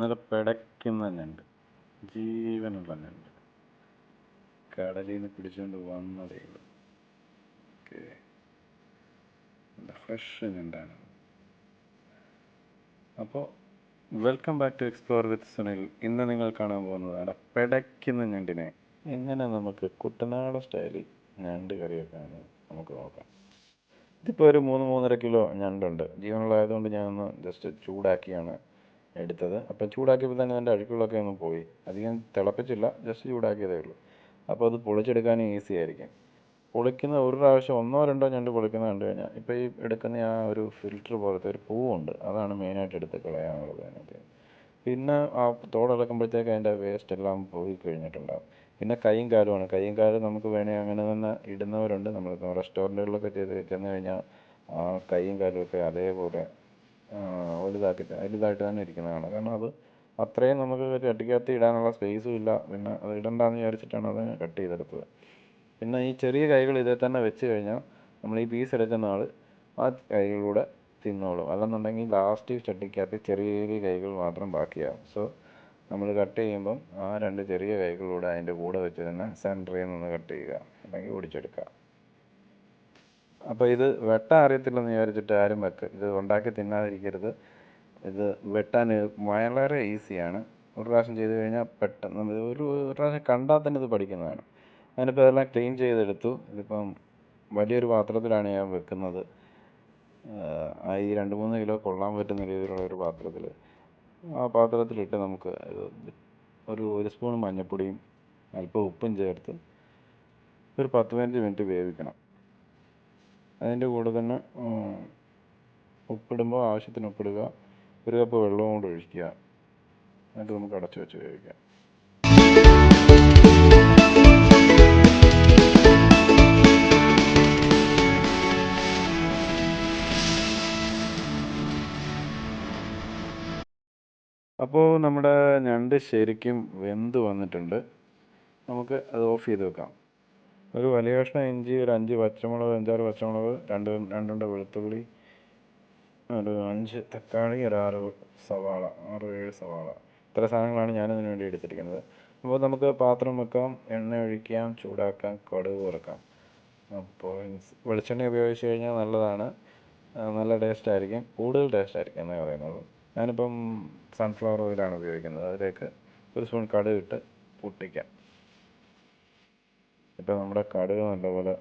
നല്ല പിടയ്ക്കുന്ന ഞണ്ട് ജീവനുള്ള ഞണ്ട് കടലിൽ നിന്ന് പിടിച്ചുകൊണ്ട് വന്നതേ ഉള്ളൂ. ഓക്കെ. ഫ്രഷ് ഞണ്ടാണ് അപ്പോൾ welcome back to explore with Sunil. ഇന്ന് നിങ്ങൾ കാണാൻ പോകുന്നതാണ് പിടയ്ക്കുന്ന ഞണ്ടിനെ. എങ്ങനെ നമുക്ക് കുട്ടനാടൻ സ്റ്റൈലിൽ ഞണ്ട് കറി നമുക്ക് നോക്കാം. ഇതിപ്പോൾ ഒരു മൂന്ന് മൂന്നര കിലോ ഞണ്ടുണ്ട്. ജീവനുള്ളതായതുകൊണ്ട് ഞാനൊന്ന് ജസ്റ്റ് ചൂടാക്കിയാണ് എടുത്തത്. അപ്പം ചൂടാക്കിയപ്പോൾ തന്നെ അതിന്റെ അഴുക്കുകളൊക്കെ അങ്ങ് പോയി. അധികം തിളപ്പിച്ചില്ല ജസ്റ്റ് ചൂടാക്കിയതേ ഉള്ളൂ. അപ്പോൾ അത് പൊളിച്ചെടുക്കാനും ഈസി ആയിരിക്കും. പൊളിക്കുന്ന ഒരു പ്രാവശ്യം ഒന്നോ രണ്ടോ ഞണ്ട് പൊളിക്കുന്ന കണ്ടു കഴിഞ്ഞാൽ ഇപ്പോൾ ഈ എടുക്കുന്ന ആ ഒരു ഫിൽറ്റർ പോലത്തെ ഒരു പൂവുണ്ട്. അതാണ് മെയിനായിട്ട് എടുത്ത് കളയാനുള്ളത് അതിനകത്ത് പിന്നെ ആ തോടിളക്കുമ്പോഴത്തേക്ക് അതിന്റെ വേസ്റ്റ് എല്ലാം പോയി കഴിഞ്ഞിട്ടുണ്ടാകും പിന്നെ കൈയും കാലുമാണ്. കൈയും കാലും നമുക്ക് വേണേൽ അങ്ങനെ തന്നെ ഇടുന്നവരുണ്ട്. നമ്മൾ റെസ്റ്റോറന്റുകളിലൊക്കെ ചെയ്ത് ചെന്ന് കഴിഞ്ഞാൽ ആ കൈയും കാലുമൊക്കെ അതേപോലെ വലുതാക്കി വലുതായിട്ട് തന്നെ ഇരിക്കുന്നത് കാണാം കാരണം അത് അത്രയും നമുക്ക് ചട്ടിക്കകത്ത് ഇടാനുള്ള സ്പേസും ഇല്ല. പിന്നെ അത് ഇടണ്ടെന്ന് വിചാരിച്ചിട്ടാണ് അത് കട്ട് ചെയ്തെടുത്തത്. പിന്നെ ഈ ചെറിയ കൈകൾ ഇതിൽ തന്നെ വെച്ച് കഴിഞ്ഞാൽ നമ്മൾ ഈ പീസ് എടുക്കുന്ന ആൾ ആ കൈകളിലൂടെ തിന്നോളും. അല്ലെന്നുണ്ടെങ്കിൽ ലാസ്റ്റ് ചട്ടിക്കകത്ത് ചെറിയ ചെറിയ കൈകൾ മാത്രം ബാക്കിയാവും. സോ നമ്മൾ കട്ട് ചെയ്യുമ്പം ആ രണ്ട് ചെറിയ കൈകളിലൂടെ അതിന്റെ കൂടെ വെച്ച് തന്നെ സെന്ററിൽ നിന്ന് കട്ട് ചെയ്യുക. അല്ലെങ്കിൽ ഓടിച്ചെടുക്കുക അപ്പോൾ ഇത് വെട്ടാൻ അറിയത്തില്ലെന്ന് വിചാരിച്ചിട്ട് ആരും വെക്ക്. ഇത് ഉണ്ടാക്കി തിന്നാതിരിക്കരുത്. ഇത് വെട്ടാൻ വളരെ ഈസിയാണ്. ഒരു പ്രാവശ്യം ചെയ്ത് കഴിഞ്ഞാൽ പെട്ടെന്ന് ഒരു പ്രാവശ്യം കണ്ടാൽ തന്നെ ഇത് പഠിക്കുന്നതാണ്. ഞാനിപ്പോൾ ഇതെല്ലാം ക്ലീൻ ചെയ്തെടുത്തു. ഇതിപ്പം വലിയൊരു പാത്രത്തിലാണ് ഞാൻ വെക്കുന്നത്. ഈ രണ്ട് മൂന്ന് കിലോ കൊള്ളാൻ പറ്റുന്ന രീതിയിലുള്ള ഒരു പാത്രത്തിൽ ആ പാത്രത്തിലിട്ട് നമുക്ക് ഒരു ഒരു സ്പൂൺ മഞ്ഞൾപ്പൊടിയും അല്പം ഉപ്പും ചേർത്ത് ഒരു പത്ത് പതിനഞ്ച് മിനിറ്റ് വേവിക്കണം. അതിന്റെ കൂടെ തന്നെ ഉപ്പിടുമ്പോൾ ആവശ്യത്തിന് ഉപ്പിടുക ഒരു കപ്പ് വെള്ളവും കൂടെ ഒഴിക്കുക. എന്നിട്ട് നമുക്ക് അടച്ചു വെച്ച് വേവിക്കാം. അപ്പോൾ നമ്മുടെ ഞണ്ട് ശരിക്കും വെന്ത് വന്നിട്ടുണ്ട്. നമുക്ക് അത് ഓഫ് ചെയ്ത് വെക്കാം. ഒരു വലിയ കഷ്ണം ഇഞ്ചി ഒരു അഞ്ച് പച്ചമുളക് അഞ്ചാറ് പച്ചമുളക് രണ്ട് രണ്ടുണ്ട വെളുത്തുള്ളി ഒരു അഞ്ച് തക്കാളി ഒരു ആറ് സവാള ആറ് ഏഴ് സവാള. ഇത്ര സാധനങ്ങളാണ് ഞാൻ ഇതിന് വേണ്ടി എടുത്തിരിക്കുന്നത്. അപ്പോൾ നമുക്ക് പാത്രം വെക്കാം എണ്ണ ഒഴിക്കാം ചൂടാക്കാം കടുക് വറുക്കാം. അപ്പോൾ വെളിച്ചെണ്ണ ഉപയോഗിച്ച് കഴിഞ്ഞാൽ നല്ലതാണ്. നല്ല ടേസ്റ്റ് ആയിരിക്കും കൂടുതൽ ടേസ്റ്റ് ആയിരിക്കും എന്നേ പറയുന്നുള്ളൂ. ഞാനിപ്പം സൺഫ്ലവർ ഓയിലാണ് ഉപയോഗിക്കുന്നത്. അതിലേക്ക് ഒരു സ്പൂൺ കടുക് ഇട്ട് പൊട്ടിക്കാം. ഇപ്പോൾ നമ്മുടെ കടുക് നല്ലപോലെ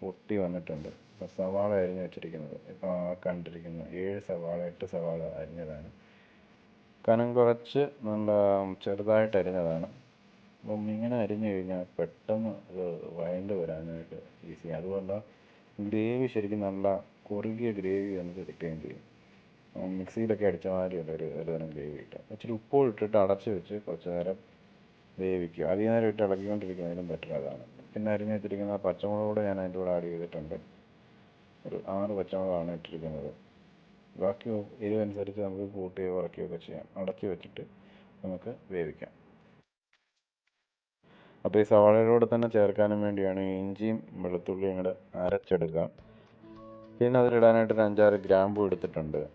പൊട്ടി വന്നിട്ടുണ്ട്. ഇപ്പോൾ സവാള അരിഞ്ഞ് വെച്ചിരിക്കുന്നത്. ഇപ്പോൾ ആ കണ്ടിരിക്കുന്ന. ഏഴ് സവാള എട്ട് സവാള അരിഞ്ഞതാണ്. കനം കുറച്ച് നല്ല ചെറുതായിട്ട് അരിഞ്ഞതാണ്. അപ്പം ഇങ്ങനെ അരിഞ്ഞു കഴിഞ്ഞാൽ പെട്ടെന്ന് അത് വഴണ്ട് വരാനായിട്ട് ഈസി അതുമല്ല ഗ്രേവി ശരിക്കും നല്ല കുറുകിയ ഗ്രേവി നമുക്ക് കിട്ടുകയും ചെയ്യും. മിക്സിയിലൊക്കെ അടിച്ച മാതിരിയല്ല ഒരു തരം ഗ്രേവി കിട്ടും. ഇച്ചിരി ഉപ്പ് ഇട്ടിട്ട് അടച്ച് വെച്ച് കുറച്ച് നേരം വേവിക്കുക. അധിക നേരം ഇട്ട് ഇളക്കിക്കൊണ്ടിരിക്കുന്നതിലും ബെറ്റർ അതാണ്. പിന്നെ അരിഞ്ഞ് വെച്ചിരിക്കുന്ന പച്ചമുളക് കൂടെ ഞാൻ അതിന്റെ കൂടെ ആഡ് ചെയ്തിട്ടുണ്ട്. ഒരു ആറ് പച്ചമുളകാണ് ഇട്ടിരിക്കുന്നത്. ബാക്കി എരിവനുസരിച്ച് നമുക്ക് കൂട്ടുകയോ കുറയ്ക്കുകയോ ഒക്കെ ചെയ്യാം. അടച്ചു വെച്ചിട്ട് നമുക്ക് വേവിക്കാം. അപ്പോൾ ഈ സവാളയുടെ തന്നെ ചേർക്കാനും വേണ്ടിയാണ് ഇഞ്ചിയും വെളുത്തുള്ളിയും കൂടെ അരച്ചെടുക്കുക. പിന്നെ അതിലിടാനായിട്ട് ഒരു അഞ്ചാറ് ഗ്രാമ്പു എടുത്തിട്ടുണ്ട്.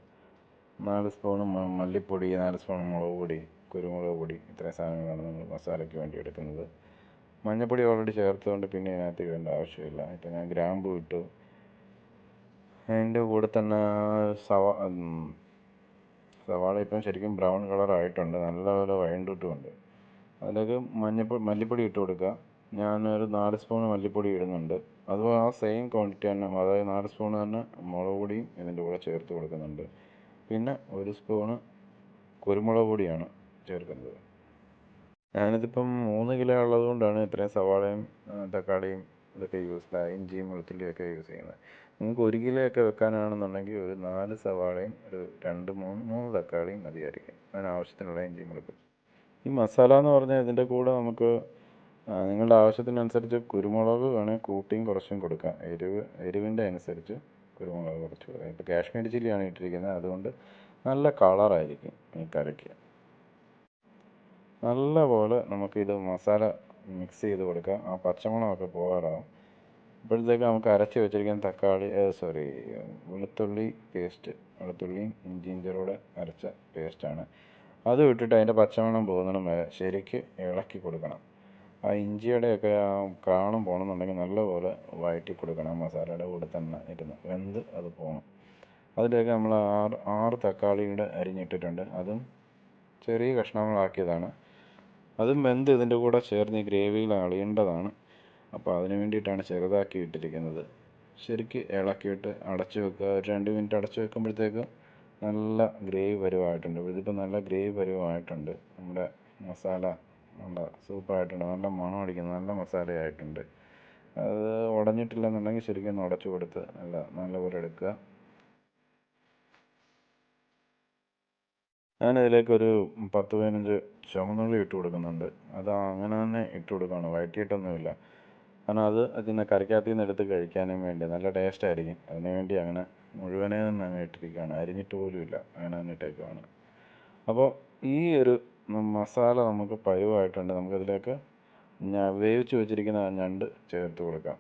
നാല് സ്പൂൺ മല്ലിപ്പൊടി നാല് സ്പൂൺ മുളക് പൊടി കുരുമുളക് പൊടി ഇത്രയും സാധനങ്ങളാണ് നമ്മൾ മസാലയ്ക്ക് വേണ്ടി എടുക്കുന്നത്. മഞ്ഞൾപ്പൊടി ഓൾറെഡി ചേർത്തതുകൊണ്ട് പിന്നെ അതിനകത്ത് ഇടേണ്ട ആവശ്യമില്ല. ഇപ്പം ഞാൻ ഗ്രാമ്പു ഇട്ടു. അതിന്റെ കൂടെ തന്നെ സവാ സവാള ഇപ്പം ശരിക്കും ബ്രൗൺ കളർ ആയിട്ടുണ്ട്. നല്ലപോലെ വഴണ്ടിട്ടുമുണ്ട് അതിലേക്ക് മഞ്ഞൾപ്പൊടി മല്ലിപ്പൊടി ഇട്ട് കൊടുക്കുക. ഞാനൊരു നാല് സ്പൂൺ മല്ലിപ്പൊടി ഇടുന്നുണ്ട്. അതുപോലെ ആ സെയിം ക്വാണ്ടിറ്റി തന്നെ. അതായത് നാല് സ്പൂൺ തന്നെ മുളക് പൊടിയും ഇതിന്റെ കൂടെ ചേർത്ത് കൊടുക്കുന്നുണ്ട്. പിന്നെ ഒരു സ്പൂണ് കുരുമുളക് പൊടിയാണ്. ചേർക്കുന്നത്. ഞാനിതിപ്പം മൂന്ന് കിലോ ഉള്ളത് കൊണ്ടാണ് ഇത്രയും സവാളയും തക്കാളിയും ഇതൊക്കെ യൂസ് ഇഞ്ചിയും വെളുത്തുള്ളിയും ഒക്കെ യൂസ് ചെയ്യുന്നത്. നിങ്ങൾക്ക് ഒരു കിലോ ഒക്കെ വെക്കാനാണെന്നുണ്ടെങ്കിൽ ഒരു നാല് സവാളയും ഒരു രണ്ട് മൂന്ന് മൂന്ന് തക്കാളിയും മതിയായിരിക്കും. അതിന് ആവശ്യത്തിനുള്ള ഇഞ്ചിയും വെളുത്തുള്ളി ഈ മസാല എന്ന് പറഞ്ഞാൽ ഇതിന്റെ കൂടെ നമുക്ക് നിങ്ങളുടെ ആവശ്യത്തിനനുസരിച്ച് കുരുമുളക് വേണേൽ കൂട്ടിയും കുറച്ചും കൊടുക്കാം. എരിവ് എരിവിന്റെ അനുസരിച്ച് കുരുമുളക് കുറച്ച് കൊടുക്കാം. ഇപ്പോൾ കാശ്മീരി ചില്ലിയാണ് ഇട്ടിരിക്കുന്നത്. അതുകൊണ്ട് നല്ല കളറായിരിക്കും ഈ കറിക്ക്. നല്ലപോലെ നമുക്കിത് മസാല മിക്സ് ചെയ്ത് കൊടുക്കാം. ആ പച്ചമണമൊക്കെ പോകാറാവും. അപ്പോഴത്തേക്ക് നമുക്ക് അരച്ച് വെച്ചിരിക്കുന്ന തക്കാളി സോറി വെളുത്തുള്ളി പേസ്റ്റ് വെളുത്തുള്ളിയും ഇഞ്ചിയും കൂടെ അരച്ച പേസ്റ്റാണ് അത് ഇട്ടിട്ട് അതിന്റെ പച്ചമണം പോകുന്നിടം വരെ ശരിക്ക് ഇളക്കി കൊടുക്കണം. ആ ഇഞ്ചിയുടെയൊക്കെ ആ കാണും പോകണമെന്നുണ്ടെങ്കിൽ നല്ലപോലെ വഴറ്റി കൊടുക്കണം മസാലയുടെ കൂടെ തന്നെ ഇരുന്ന് വെന്ത് അത് പോകണം അതിലേക്ക് നമ്മൾ ആറ് ആറ് തക്കാളിയുടെ അരിഞ്ഞിട്ടിട്ടുണ്ട്. അതും ചെറിയ കഷ്ണങ്ങളാക്കിയതാണ്. അതും വെന്ത് ഇതിന്റെ കൂടെ ചേർന്ന് ഗ്രേവിയിൽ അളിയേണ്ടതാണ്. അപ്പോൾ അതിന് വേണ്ടിയിട്ടാണ് ചെറുതാക്കി ഇട്ടിരിക്കുന്നത്. ശരിക്ക് ഇളക്കിയിട്ട് അടച്ചു വെക്കുക. ഒരു രണ്ട് മിനിറ്റ് അടച്ചു വെക്കുമ്പോഴത്തേക്കും നല്ല ഗ്രേവി പരുവമായിട്ടുണ്ട് ഇതിപ്പോൾ നല്ല ഗ്രേവി പരുവമായിട്ടുണ്ട് നമ്മുടെ മസാല നല്ല സൂപ്പറായിട്ടുണ്ട്. നല്ല മണം അടിക്കുന്ന നല്ല മസാലയായിട്ടുണ്ട്. അത് ഉടഞ്ഞിട്ടില്ല എന്നുണ്ടെങ്കിൽ ശരിക്കും ഒന്ന് ഉടച്ചു കൊടുത്ത് നല്ല നല്ലപോലെ എടുക്കുക. ഞാനതിലേക്കൊരു പത്ത് പതിനഞ്ച് ചുമന്നുള്ളി ഇട്ട് കൊടുക്കുന്നുണ്ട്. അത് അങ്ങനെ തന്നെ ഇട്ട് കൊടുക്കുകയാണ്. വഴറ്റിയിട്ടൊന്നുമില്ല. കാരണം അത് അതിനെ കറിക്കകത്തു നിന്ന് എടുത്ത് കഴിക്കാനും വേണ്ടി നല്ല ടേസ്റ്റ് ആയിരിക്കും. അതിന് വേണ്ടി അങ്ങനെ മുഴുവനേ തന്നെ അങ്ങ് ഇട്ടിരിക്കുകയാണ്. അരിഞ്ഞിട്ട് പോലും ഇല്ല. അങ്ങനെ തന്നെ ഇട്ടേക്കുവാണ്. അപ്പോൾ ഈ ഒരു മസാല നമുക്ക് പരുവായിട്ടുണ്ട്. നമുക്കതിലേക്ക് വേവിച്ച് വെച്ചിരിക്കുന്ന ഞണ്ട് ചേർത്ത് കൊടുക്കാം.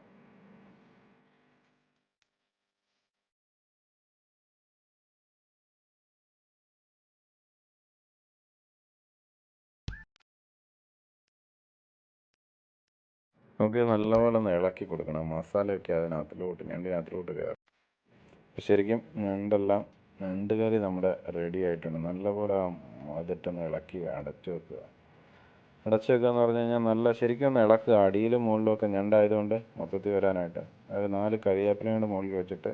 നമുക്ക് നല്ലപോലെ ഒന്ന് ഇളക്കി കൊടുക്കണം. മസാലയൊക്കെ അതിനകത്തിലോട്ട് ഞണ്ടിനകത്തിലോട്ട് കയറും ശരിക്കും ഞണ്ടെല്ലാം ഞണ്ട് കറി നമ്മുടെ റെഡി ആയിട്ടുണ്ട്. നല്ലപോലെ അതിട്ടൊന്ന് ഇളക്കി അടച്ചു വെക്കുക. അടച്ചു വെക്കുക എന്ന് പറഞ്ഞു കഴിഞ്ഞാൽ നല്ല ശരിക്കും ഒന്ന് ഇളക്കുക. അടിയിലും മുകളിലും ഒക്കെ ഞണ്ടായതുകൊണ്ട് മൊത്തത്തിൽ വരാനായിട്ട്. അത് നാല് കരിവേപ്പിലയുടെ മുകളിൽ വെച്ചിട്ട്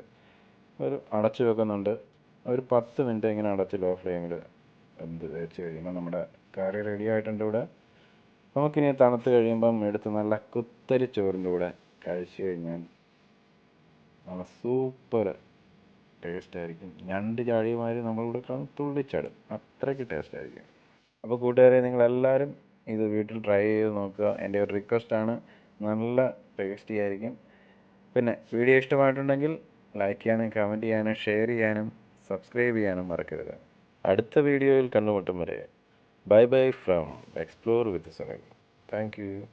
ഒരു അടച്ചു വെക്കുന്നുണ്ട്. ഒരു പത്ത് മിനിറ്റ് ഇങ്ങനെ അടച്ച് ലോ ഫ്ലെയിമിൽ എന്ത് വെച്ച് കഴിയുമ്പോൾ നമ്മുടെ കറി റെഡി ആയിട്ടുണ്ട് ഇവിടെ. നമുക്കിനി തണുത്ത് കഴിയുമ്പം എടുത്ത് നല്ല കുത്തരി ചോറിന്റെ കൂടെ കഴിച്ചു കഴിഞ്ഞാൽ നല്ല സൂപ്പർ ടേസ്റ്റ് ആയിരിക്കും. ഞണ്ട് ചാടിയമാതിരി നമ്മളിവിടെ തുള്ളിച്ചാടും. അത്രയ്ക്ക് ടേസ്റ്റ് ആയിരിക്കും. അപ്പോൾ കൂട്ടുകാരെ നിങ്ങളെല്ലാവരും ഇത് വീട്ടിൽ ട്രൈ ചെയ്ത് നോക്കുക. എന്റെ ഒരു റിക്വസ്റ്റാണ് നല്ല ടേസ്റ്റി ആയിരിക്കും. പിന്നെ വീഡിയോ ഇഷ്ടമായിട്ടുണ്ടെങ്കിൽ ലൈക്ക് ചെയ്യാനും കമന്റ് ചെയ്യാനും ഷെയർ ചെയ്യാനും സബ്സ്ക്രൈബ് ചെയ്യാനും മറക്കരുത്. അടുത്ത വീഡിയോയിൽ കണ്ടുമുട്ടും വരെ. Bye bye from Explore with Sunil. Thank you.